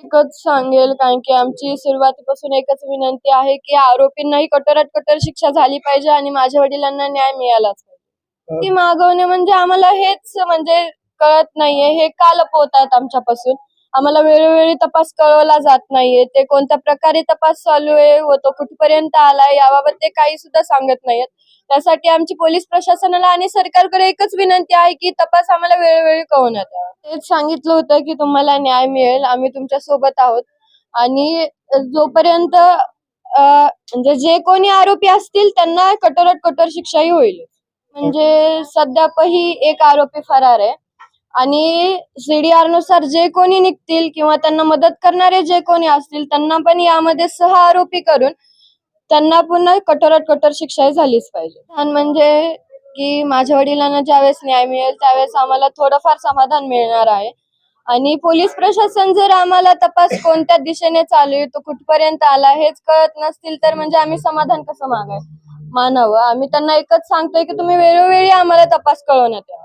एकच सांगेल कारण की आमची सुरुवातीपासून एकच विनंती आहे की आरोपींनाही कठोरात कठोर शिक्षा झाली पाहिजे आणि माझ्या वडिलांना न्याय मिळालाच पाहिजे. ती मागवणे म्हणजे आम्हाला हेच म्हणजे कळत नाहीये हे का लपवतात आमच्यापासून? आम्हाला वेळोवेळी तपास कळवला जात नाहीये. ते कोणत्या प्रकारे तपास चालू आहे व तो कुठपर्यंत आलाय याबाबत ते काही सुद्धा सांगत नाहीयेत. त्यासाठी आमची पोलीस प्रशासनाला आणि सरकारकडे एकच विनंती आहे की तपास आम्हाला वेळोवेळी कळवण्यात यावा तेच सांगितलं होतं की तुम्हाला न्याय मिळेल. आम्ही तुमच्यासोबत आहोत. आणि जोपर्यंत म्हणजे जे कोणी आरोपी असतील त्यांना कठोरात कठोर शिक्षाही होईल. म्हणजे सध्या ही एक आरोपी फरार आहे. आणि सीडीआरनुसार जे कोणी निघतील किंवा त्यांना मदत करणारे जे कोणी असतील त्यांना पण यामध्ये सह आरोपी करून त्यांना पुन्हा कठोरात कठोर शिक्षा झालीच पाहिजे. म्हणजे की माझ्या वडिलांना ज्यावेळेस न्याय मिळेल त्यावेळेस आम्हाला थोडंफार समाधान मिळणार आहे. आणि पोलीस प्रशासन जर आम्हाला तपास कोणत्या दिशेने चालू आहे तो कुठपर्यंत आला हेच कळत नसतील तर म्हणजे आम्ही समाधान कसं मागाय मानावं? आम्ही त्यांना एकच सांगतोय की तुम्ही वेळोवेळी आम्हाला तपास कळवण्यात या